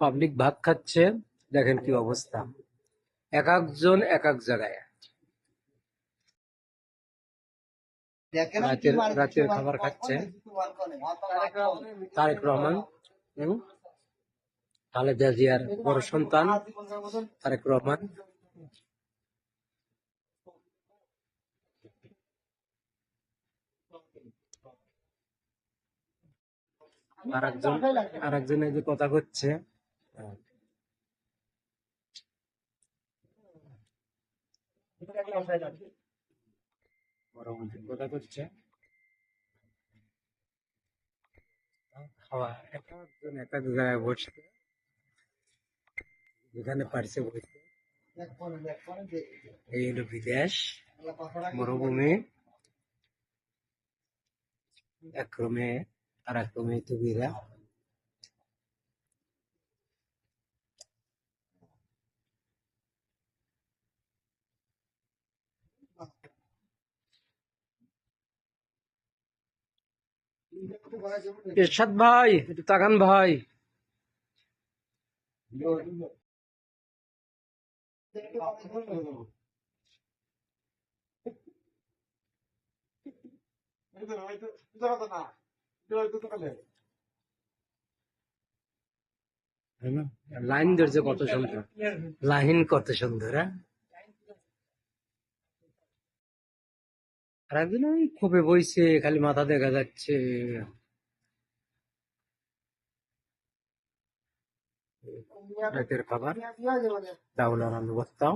Public ভাত খাচ্ছে দেখেন কি অবস্থা। এক একজন এক এক জায়গায়। রাতের রাতের খাবার খাচ্ছে। তারেক রহমান হুম? খালেদা জিয়ার বড় সন্তান তারেক রহমান। আর একজন আর একজন যে কথা করছে কথা করছে খাওয়া এক একজন এক এক জায়গায় বসছে যেখানে পারছে বসতে এই হলো বিদেশ মরুভূমি এক ক্রমে আর এক ক্রমে তুবিরা এরশাদ ভাই একটু তাকান ভাই। লাইন ধরছে কত সুন্দর। লাইন কত সুন্দর হ্যাঁ? আর একদিন ওই খুবই বইছে, খালি মাথা দেখা যাচ্ছে। রাতের খাবার চাউল আলু ভর্তা